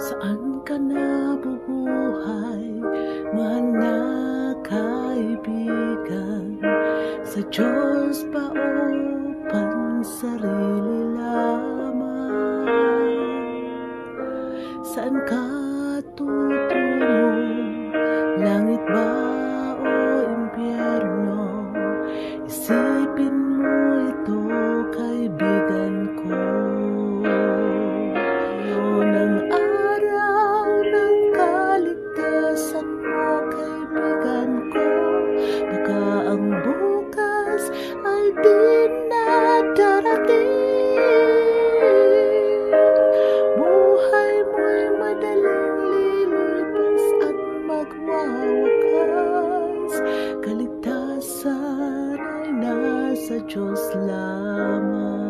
Saan ka nabubuhay, mahal na kaibigan? Sa Diyos ba o pansarili lamang? Saan ka tutungo? Langit ba o impyerno? Isipin ang bukas ay di na darating. Buhay mo'y madaling lilipas at magwawakas. Kaligtasan ay nasa Diyos lamang.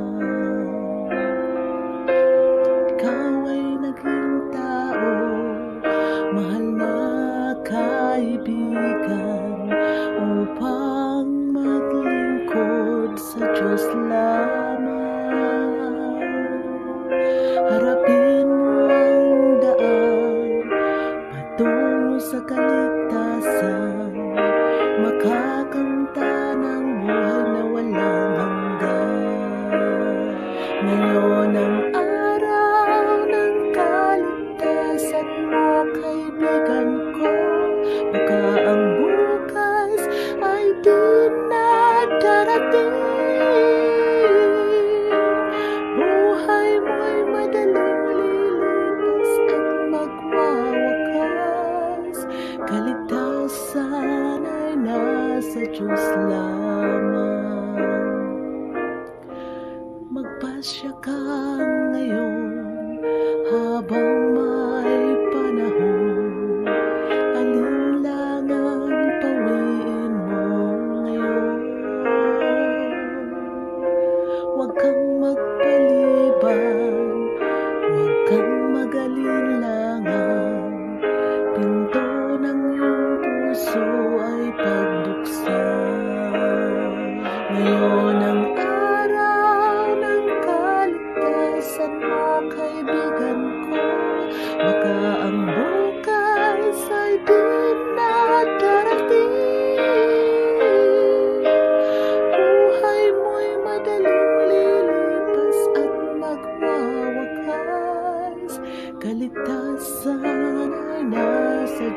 Ngayon ang araw ng kaligtasan mo, ko. Baka ang bukas ay di na. Buhay mo'y madaling lilipas at magwawakas. Kaligtasan ay nasa Diyos lamang. Magpasya ka ngayon habang may panahon. Alinlangan pawiin mo ngayon. Huwag kang magpaliban, huwag kang magalinlangan. Pinto ng iyong puso ay pagbuksan. Ngayon ang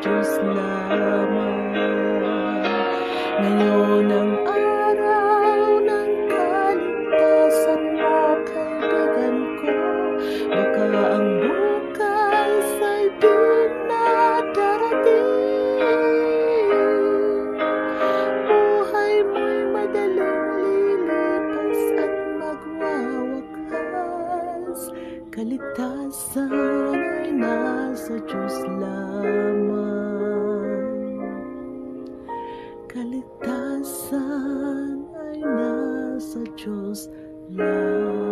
Diyos lamang. Ngayon ang araw ng kaligtasan mo, kaibigan ko. Baka ang bukas ay di na darating. Buhay mo'y madaling lilipas at magwawakas. Kaligtasan ay nasa Kaligtasan ay nasa Diyos lamang.